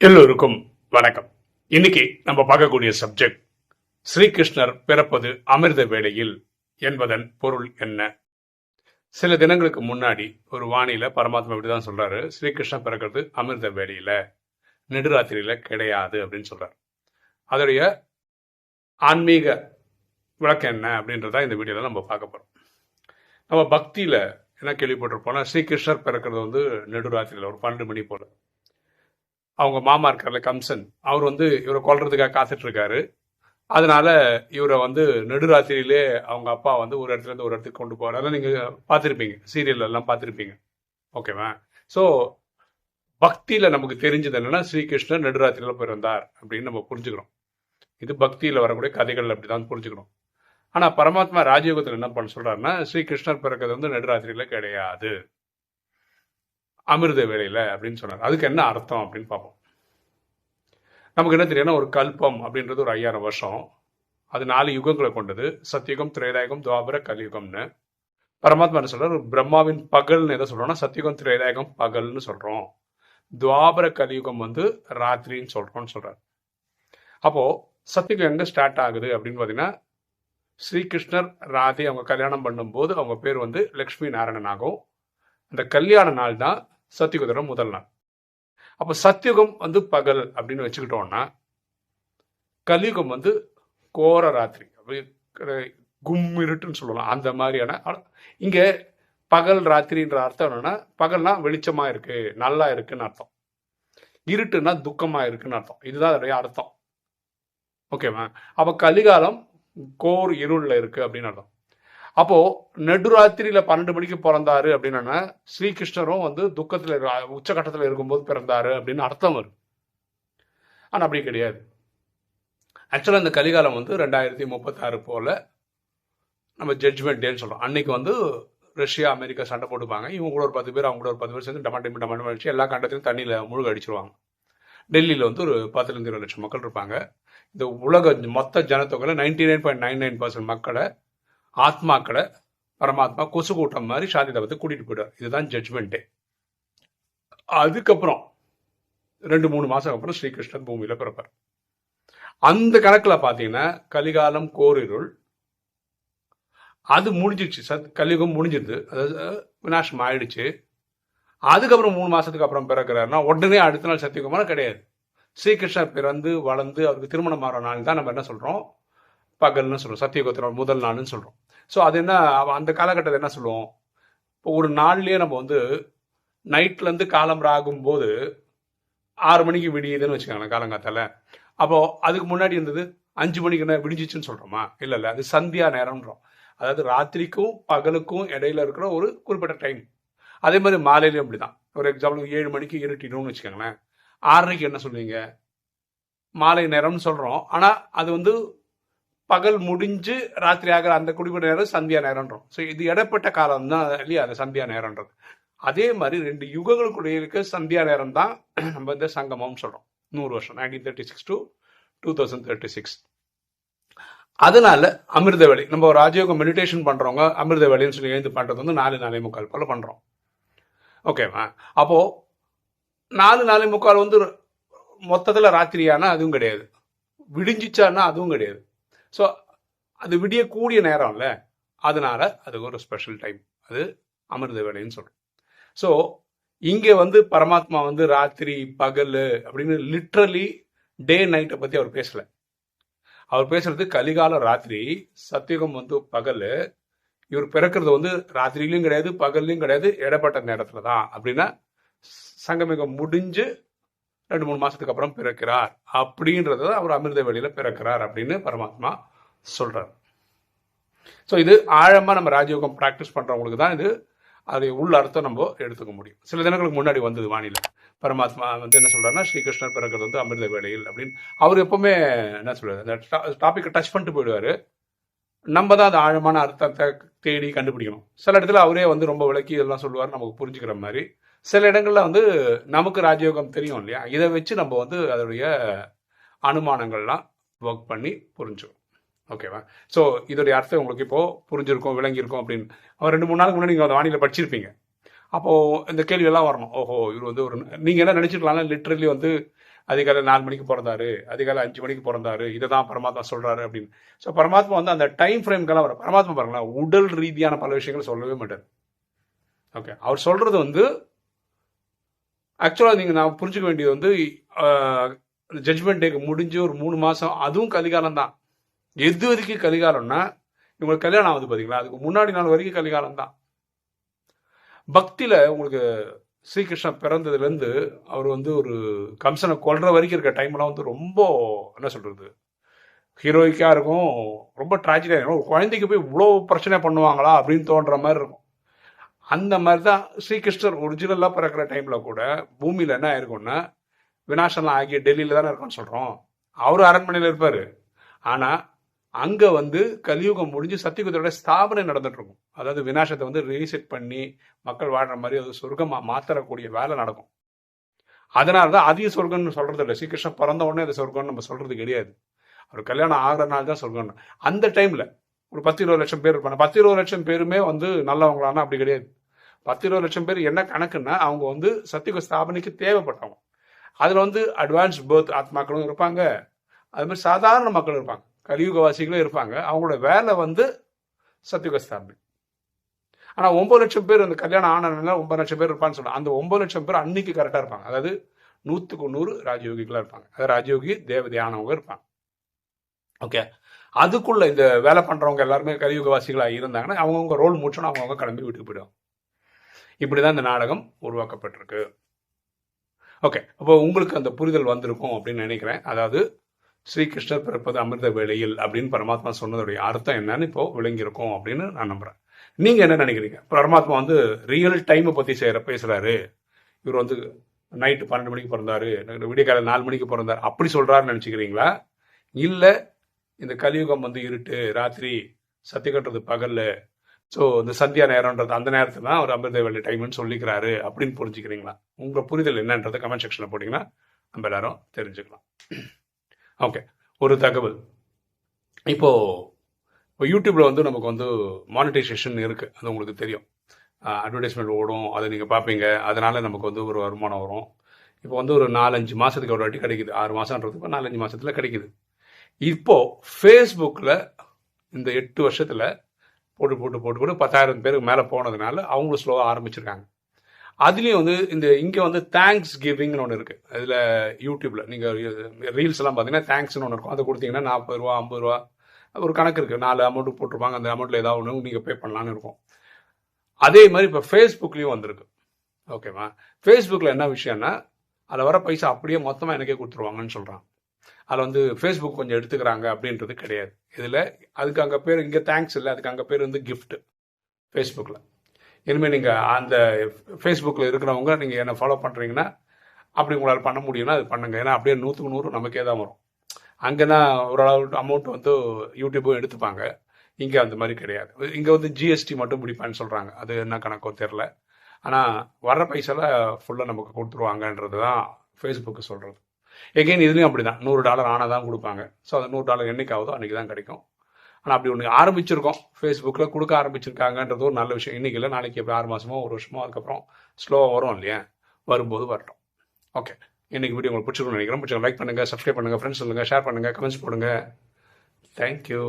எல்லோருக்கும் வணக்கம். இன்னைக்கு நம்ம பார்க்கக்கூடிய சப்ஜெக்ட் ஸ்ரீகிருஷ்ணர் பிறப்பது அமிர்த வேளையில் என்பதன் பொருள் என்ன? சில தினங்களுக்கு முன்னாடி ஒரு வாணியில பரமாத்மா இப்படிதான் சொல்றாரு ஸ்ரீகிருஷ்ணர் பிறக்கிறது அமிர்த வேளையில நெடுராத்திரியில கிடையாது அப்படின்னு சொல்றாரு. அதோடைய ஆன்மீக விளக்கம் என்ன அப்படின்றத இந்த வீடியோல நம்ம பார்க்க போறோம். நம்ம பக்தியில என்ன கேள்விப்பட்டிருப்போம்னா ஸ்ரீகிருஷ்ணர் பிறக்கிறது வந்து நெடுராத்திரியில ஒரு பன்னெண்டு மணி போல. அவங்க மாமா இருக்கார்ல கம்சன். அவர் வந்து இவரை கொல்றதுக்காக காத்துட்டு இருக்காரு அதனால இவரை வந்து நெடுராத்திரியிலே அவங்க அப்பா வந்து ஒரு இடத்துல இருந்து ஒரு இடத்துக்கு கொண்டு போறாரு. அதெல்லாம் நீங்க பார்த்துருப்பீங்க. சீரியல் எல்லாம் பார்த்துருப்பீங்க. ஓகேவா ஸோ பக்தியில நமக்கு தெரிஞ்சது என்னன்னா ஸ்ரீகிருஷ்ணர் நெடுராத்திரியில பிறந்தார் அப்படின்னு நம்ம புரிஞ்சுக்கிறோம். இது பக்தியில வரக்கூடிய கதைகள் அப்படிதான் புரிஞ்சுக்கிறோம். ஆனா பரமாத்மா ராஜயோகத்தில் என்ன பண்ண சொல்றாருன்னா ஸ்ரீகிருஷ்ணர் பிறக்கிறது வந்து நெடுராத்திரியில கிடையாது. அமிர்த வேலையில் அப்படின்னு சொன்னார். அதுக்கு என்ன அர்த்தம் அப்படின்னு பார்ப்போம். நமக்கு என்ன தெரியும்னா ஒரு கல்பம் அப்படின்றது ஒரு ஐயாயிரம் வருஷம். அது நாலு யுகங்களை கொண்டது. சத்தியுகம் திரேதாயகம் துவாபர கலியுகம்னு. பரமாத்மா என்ன சொல்றாரு? பிரம்மாவின் பகல்னு எதை சொல்றோம்னா சத்தியுகம் திரேதாயகம் பகல்னு சொல்றோம். துவாபர கலியுகம் வந்து ராத்திரின்னு சொல்றோம்னு சொல்றாரு. அப்போ சத்தியுகம் எங்க ஸ்டார்ட் ஆகுது அப்படின்னு பார்த்தீங்கன்னா ஸ்ரீகிருஷ்ணர் ராதி அவங்க கல்யாணம் பண்ணும்போது அவங்க பேர் வந்து லக்ஷ்மி நாராயணன் ஆகும். அந்த கல்யாண நாள் தான் சத்தியுகத்தோட முதல் நாள். அப்போ சத்தியுகம் வந்து பகல் அப்படின்னு வச்சுக்கிட்டோம்னா கலியுகம் வந்து கோர ராத்திரி. கும்மிருட்டுன்னு கும் இருட்டுன்னு சொல்லலாம். அந்த மாதிரியான இங்கே இங்க பகல் ராத்திரின்ற அர்த்தம் என்னன்னா பகல்னா வெளிச்சமா இருக்கு நல்லா இருக்குன்னு அர்த்தம். இருட்டுன்னா துக்கமா இருக்குன்னு அர்த்தம். இதுதான் அதோடைய அர்த்தம். ஓகேவா? அப்ப கலிகாலம் கோர் இருள்ல இருக்கு அப்படின்னு அர்த்தம். அப்போ நடுராத்திரியில பன்னெண்டு மணிக்கு பிறந்தாரு அப்படின்னா ஸ்ரீகிருஷ்ணரும் வந்து துக்கத்துல இருக்க- உச்சகட்டத்துல இருக்கும்போது பிறந்தாரு அப்படின்னு அர்த்தம் வரும். ஆனா அப்படி கிடையாது. ஆக்சுவலாக இந்த கலிகாலம் வந்து ரெண்டாயிரத்தி முப்பத்தாறு போல் நம்ம ஜட்ஜ்மெண்ட் டேன்னு சொல்கிறோம் அன்னைக்கு வந்து ரஷ்யா அமெரிக்கா சண்டை போட்டுப்பாங்க. இவங்க கூட ஒரு பத்து பேர் அவங்க கூட ஒரு பத்து பேர் சேர்ந்து டமா டமா டமா அடிச்சு எல்லா கண்டத்திலும் தண்ணியில் முழுக அடிச்சிருவாங்க. டெல்லியில் வந்து ஒரு பத்துலேருந்து இருபது லட்சம் மக்கள் இருப்பாங்க. இந்த உலக மொத்த ஜனத்தொகையில் ninety nine point nine nine percent மக்களை ஆத்மாக்களை பரமாத்மா கொசு கூட்டம் மாதிரி சாந்தி தவத்தை கூட்டிட்டு போயிடுவார். இதுதான் ஜட்ஜ்மெண்ட்டே அதுக்கப்புறம் ரெண்டு மூணு மாசம் அப்புறம் ஸ்ரீகிருஷ்ணன் பூமியில பிறப்பார். அந்த கணக்குல பாத்தீங்கன்னா கலிகாலம் கோரிருள் அது முடிஞ்சிருச்சு சத் கலியுகம் முடிஞ்சிருது. அதாவது விநாசம் ஆயிடுச்சு. அதுக்கப்புறம் மூணு மாசத்துக்கு அப்புறம் பிறக்கிறாருன்னா உடனே அடுத்த நாள் சத்தியகுமார கிடையாது. ஸ்ரீகிருஷ்ணர் பிறந்து வளர்ந்து அவருக்கு திருமணம் ஆகிற நாள் தான் நம்ம என்ன சொல்றோம்? பகல்னு சொல்றோம். சத்தியகுத்திர முதல் நாள்னு சொல்றோம். ஸோ அது என்ன அந்த காலகட்டத்தில் என்ன சொல்லுவோம்? இப்போ ஒரு நாள்லேயே நம்ம வந்து நைட்லேருந்து காலம்பரம் ஆகும்போது ஆறு மணிக்கு விடியுதுன்னு வச்சுக்கோங்களேன் காலங்காத்தால. அப்போது அதுக்கு முன்னாடி இருந்தது அஞ்சு மணிக்கு என்ன விடிஞ்சிச்சுன்னு சொல்கிறோமா இல்லை இல்லை அது சந்தியா நேரம்ன்றோம். அதாவது ராத்திரிக்கும் பகலுக்கும் இடையில இருக்கிற ஒரு குறிப்பிட்ட டைம் அதே மாதிரி மாலையிலயும் அப்படிதான். ஒரு எக்ஸாம்பிள் ஏழு மணிக்கு இருட்டிடும்னு வச்சுக்கோங்களேன். ஆறரைக்கு என்ன சொல்லுவீங்க மாலை நேரம்னு சொல்கிறோம் ஆனால் அது வந்து பகல் முடிஞ்சு ராத்திரி ஆகிற அந்த குறிப்பிட்ட நேரம் சந்தியா நேரம்ன்றோம். ஸோ இது இடப்பட்ட காலம் தான் இல்லையா? அந்த சந்தியா நேரம்ன்றது. அதே மாதிரி ரெண்டு யுகங்களுக்குடைய இருக்க சந்தியா நேரம் தான் நம்ம இந்த சங்கமம் சொல்றோம். நூறு வருஷம் nineteen thirty six to two thousand thirty six அதனால அமிர்த வேலை நம்ம ஒரு ராஜயோகம் மெடிடேஷன் பண்றவங்க அமிர்த வேலைன்னு சொல்லி எழுந்து பண்றது வந்து நாலு நாலே முக்கால் போல பண்றோம். ஓகேவா அப்போ நாலு நாலே முக்கால் வந்து மொத்தத்தில் ராத்திரியானா அதுவும் கிடையாது. விடிஞ்சிச்சானா அதுவும் கிடையாது. ஸோ அது விடியக்கூடிய நேரம்ல அதனால அது ஒரு ஸ்பெஷல் டைம் அது அமிர்த வேலைன்னு சொல்கிறோம் ஸோ இங்கே வந்து பரமாத்மா வந்து ராத்திரி பகல் அப்படின்னு லிட்ரலி டே நைட்டை பற்றி அவர் பேசலை. அவர் பேசுறது கலிகால ராத்திரி சத்தியுகம் வந்து பகல் இவர் பிறக்கிறது வந்து ராத்திரிலையும் கிடையாது பகல்லையும் கிடையாது இடப்பட்ட நேரத்தில் தான். அப்படின்னா சங்கமிகம் முடிஞ்சு ரெண்டு மூணு மாசத்துக்கு அப்புறம் பிறக்கிறார். அப்படின்றத அவர் அமிர்த வெளியில பிறக்கிறார் அப்படின்னு பரமாத்மா சொல்றார். ஸோ இது ஆழமா நம்ம ராஜயோகம் ப்ராக்டிஸ் பண்றவங்களுக்கு தான் இது அது உள்ள அர்த்தம் நம்ம எடுத்துக்க முடியும். சில தினங்களுக்கு முன்னாடி வந்தது வானிலை. பரமாத்மா வந்து என்ன சொல்கிறாருன்னா ஸ்ரீகிருஷ்ணர் பிறக்கிறது வந்து அமிர்த வேலையில் அப்படின்னு. அவர் எப்பவுமே என்ன சொல்கிறார் அந்த டாப்பிக்கை டச் பண்ணிட்டு போயிடுவார். நம்ம தான் அந்த ஆழமான அர்த்தத்தை தேடி கண்டுபிடிக்கணும். சில இடத்துல அவரே வந்து ரொம்ப விளக்கி இதெல்லாம் சொல்லுவார் நமக்கு புரிஞ்சுக்கிற மாதிரி. சில இடங்கள்ல வந்து நமக்கு ராஜயோகம் தெரியும் இல்லையா? இதை வச்சு நம்ம வந்து அதோடைய அனுமானங்கள்லாம் ஒர்க் பண்ணி புரிஞ்சுக்கும் ஓகேவா ஸோ இதோடைய அர்த்தம் உங்களுக்கு இப்போ புரிஞ்சிருக்கும் விளங்கியிருக்கும் அப்படின்னு. அவர் ரெண்டு மூணு நாளுக்கு முன்னாடி நீங்கள் அந்த வானிலை படிச்சிருப்பீங்க. அப்போ இந்த கேள்வி எல்லாம் வரணும். ஓஹோ இவர் வந்து ஒரு நீங்கள் என்ன நினைச்சிருக்கலாம் லிட்ரலி வந்து அதிகாலை நாலு மணிக்கு பிறந்தாரு அதிகாலை அஞ்சு மணிக்கு பிறந்தாரு இதை தான் பரமாத்மா சொல்கிறாரு அப்படின்னு. ஸோ பரமாத்மா வந்து அந்த டைம் ஃப்ரேம்க்கெல்லாம் வர பரமாத்மா பாருங்களேன் உடல் ரீதியான பல விஷயங்கள் சொல்லவே மாட்டார். ஓகே அவர் சொல்கிறது வந்து ஆக்சுவலாக நீங்கள் நான் புரிஞ்சுக்க வேண்டியது வந்து ஜட்ஜ்மெண்ட் டேக்கு முடிஞ்சு ஒரு மூணு மாதம் அதுவும் கலிகாலம் தான். எது வரைக்கும் கலிகாலம்னா இவங்களுக்கு கல்யாணம் ஆகுது பார்த்தீங்களா அதுக்கு முன்னாடி நாள் வரைக்கும் கலிகாலம் தான். பக்தியில் உங்களுக்கு ஸ்ரீகிருஷ்ணன் பிறந்ததுலேருந்து அவர் வந்து ஒரு கம்சனை கொல்ற வரைக்கும் இருக்க டைம்லாம் வந்து ரொம்ப என்ன சொல்கிறது ஹீரோயிக்காக இருக்கும். ரொம்ப ட்ராஜடியாக இருக்கும். ஒரு குழந்தைக்கு போய் இவ்வளோ பிரச்சனை பண்ணுவாங்களா அப்படின்னு தோன்ற மாதிரி இருக்கும். அந்த மாதிரி தான் ஸ்ரீகிருஷ்ணர் ஒரிஜினலாக பிறக்கிற டைமில் கூட பூமியில் என்ன ஆயிருக்கும்னா வினாசம்லாம் ஆகிய டெல்லியில் தானே இருக்கும்னு சொல்கிறோம் அவர் அரண்மனையில் இருப்பார். ஆனால் அங்கே வந்து கலியுகம் முடிஞ்சு சத்தியுகத்தோட ஸ்தாபனை நடந்துட்டு இருக்கும். அதாவது வினாசத்தை வந்து ரீசெட் பண்ணி மக்கள் வாழ்கிற மாதிரி அது சொர்க்கமாக மாத்தரக்கூடிய வேலை நடக்கும். அதனால தான் அதிக சொர்க்கம்னு சொல்கிறது இல்லை ஸ்ரீகிருஷ்ணன் பிறந்த உடனே அது சொர்க்கம்னு நம்ம சொல்கிறது கிடையாது. அவர் கல்யாணம் ஆகிற நாள் தான் சொர்க்கம் அந்த டைமில் ஒரு பத்து இருபது லட்சம் பேர் இருப்பாங்க. பத்து இருபது லட்சம் பேருமே வந்து நல்லவங்களானா அப்படி கிடையாது. பத்து இருபது லட்சம் பேர் என்ன கணக்குன்னா அவங்க வந்து சத்தியுக ஸ்தாபனைக்கு தேவைப்பட்டவங்க. அதில் வந்து அட்வான்ஸ் பேர்த் ஆத்மாக்களும் இருப்பாங்க. அது மாதிரி சாதாரண மக்களும் இருப்பாங்க. கலியுகவாசிகளும் இருப்பாங்க. அவங்களோட வேலை வந்து சத்தியுக ஸ்தாபனை. ஆனால் ஒம்பது லட்சம் பேர் அந்த கல்யாணம் ஆனதுனால ஒன்பது லட்சம் பேர் இருப்பான்னு சொல்லுவாங்க அந்த ஒம்பது லட்சம் பேர் அன்னைக்கு கரெக்டாக இருப்பாங்க. அதாவது நூற்றுக்கு நூறு ராஜயோகிகளாக இருப்பாங்க. அதாவது ராஜயோகி தேவதையானவங்க இருப்பாங்க. ஓகே அதுக்குள்ள இந்த வேலை பண்ணுறவங்க எல்லாருமே கலியுகவாசிகளாக இருந்தாங்கன்னா அவங்கவுங்க ரோல் முடிச்சோன்னா அவங்கவுங்க கிளம்பி வீட்டுக்கு போயிடுவாங்க. இப்படி தான் இந்த நாடகம் உருவாக்கப்பட்டிருக்கு. ஓகே அப்போ உங்களுக்கு அந்த புரிதல் வந்திருக்கும் அப்படின்னு நினைக்கிறேன். அதாவது ஸ்ரீகிருஷ்ணர் பிறப்பது அமிர்த வேளையில் அப்படின்னு பரமாத்மா சொன்னதுடைய அர்த்தம் என்னன்னு இப்போ விளங்கியிருக்கும் அப்படின்னு நான் நம்புறேன். நீங்க என்ன நினைக்கிறீங்க? பரமாத்மா வந்து ரியல் டைமை பத்தி செய்யற பேசுறாரு. இவர் வந்து நைட்டு பன்னெண்டு மணிக்கு பிறந்தாரு விடிய நாலு மணிக்கு பிறந்தாரு. அப்படி சொல்றாருன்னு நினச்சிக்கிறீங்களா? இல்லை இந்த கலியுகம் வந்து இருட்டு ராத்திரி சத்தி கட்டுறது பகல்ல ஸோ இந்த சந்தியா நேரம்ன்றது அந்த நேரத்தில் தான் அவர் அமிர்த வேலை டைம்னு சொல்லிக்கிறாரு அப்படின்னு புரிஞ்சுக்கிறீங்களா? உங்கள் புரிதல் என்னன்றதை கமெண்ட் செக்ஷனில் போட்டிங்கன்னா நம்ம எல்லாரும் தெரிஞ்சுக்கலாம். ஓகே ஒரு தகவல். இப்போது இப்போ வந்து நமக்கு வந்து மானிட்டைசேஷன் இருக்குது அது உங்களுக்கு தெரியும். அட்வர்டைஸ்மெண்ட் ஓடும். அதை நீங்கள் பார்ப்பீங்க. அதனால் நமக்கு வந்து ஒரு வருமானம் வரும். இப்போ வந்து ஒரு நாலஞ்சு மாதத்துக்கு ஒரு வாட்டி கிடைக்குது. ஆறு மாதன்றதுக்கு நாலஞ்சு மாதத்தில் கிடைக்குது. இப்போது ஃபேஸ்புக்கில் இந்த எட்டு வருஷத்தில் போட்டு போட்டு போட்டு போட்டு பத்தாயிரம் பேருக்கு மேலே போனதுனால அவங்களும் ஸ்லோவாக ஆரம்பிச்சிருக்காங்க. அதுலேயும் வந்து இந்த இங்கே வந்து தேங்க்ஸ் கிவிங்னு ஒன்று இருக்குது அதில் யூடியூப்பில் நீங்கள் ரீல்ஸ்லாம் பார்த்தீங்கன்னா தேங்க்ஸ்னு ஒன்று இருக்கும். அதை கொடுத்தீங்கன்னா நாற்பது ரூபா ஐம்பது ரூபா ஒரு கணக்கு இருக்குது நாலு அமௌண்ட்டு போட்டிருப்பாங்க. அந்த அமௌண்ட்டில் ஏதாவது ஒன்று நீங்கள் பே பண்ணலான்னு இருக்கும். அதே மாதிரி இப்போ ஃபேஸ்புக்லேயும் வந்திருக்கு. ஓகேவா ஃபேஸ்புக்கில் என்ன விஷயம்னா அதில் வர பைசா அப்படியே மொத்தமாக எனக்கே கொடுத்துருவாங்கன்னு சொல்கிறான் அதில் வந்து ஃபேஸ்புக் கொஞ்சம் எடுத்துக்கிறாங்க அப்படின்றது கிடையாது. இதில் அதுக்கு அங்கே பேர் இங்கே தேங்க்ஸ் இல்லை அதுக்கு அங்கே பேர் வந்து கிஃப்ட்டு ஃபேஸ்புக்கில் இனிமேல் நீங்கள் அந்த ஃபேஸ்புக்கில் இருக்கிறவங்க நீங்கள் என்ன ஃபாலோ பண்ணுறீங்கன்னா அப்படி உங்களால் பண்ண முடியும்னா அது பண்ணுங்க. ஏன்னா அப்படியே நூற்றுக்கு நூறு நமக்கே தான் வரும். அங்கே தான் ஓரளவு அமௌண்ட் வந்து யூடியூப்பும் எடுத்துப்பாங்க. இங்கே அந்த மாதிரி கிடையாது. இங்கே வந்து ஜிஎஸ்டி மட்டும் பிடிப்பான்னு சொல்கிறாங்க. அது என்ன கணக்கோ தெரில. ஆனால் வர்ற பைசால ஃபுல்லாக நமக்கு கொடுத்துருவாங்கன்றது தான் ஃபேஸ்புக்கு சொல்கிறது. எகெயின் இதுலேயும் அப்படி தான் நூறு டாலர் ஆனால் தான் கொடுப்பாங்க. ஸோ அந்த நூறு டாலர் என்னைக்கு ஆகுதோ அன்றைக்கி தான் கிடைக்கும். ஆனால் அப்படி ஒன்று ஆரம்பிச்சிருக்கோம். ஃபேஸ்புக்கில் கொடுக்க ஆரம்பிச்சிருக்காங்கன்றது ஒரு நல்ல விஷயம். இன்றைக்கி இல்லை நாளைக்கு எப்படி ஆறு மாதமோ ஒரு வருஷமோ அதுக்கப்புறம் ஸ்லோவாக வரும் இல்லையா? வரும்போது வரட்டும். ஓகே இன்னைக்கு வீடியோ உங்களுக்கு பிடிச்சிருக்கணும்னு நினைக்கிறேன். பிடிச்சிருக்கோம் லைக் பண்ணுங்கள் சப்ஸ்கிரைப் பண்ணுங்கள் ஃப்ரெண்ட்ஸ் சொல்லுங்கள் ஷேர் பண்ணுங்கள் கமெண்ட்ஸ் போடுங்க. தேங்க்யூ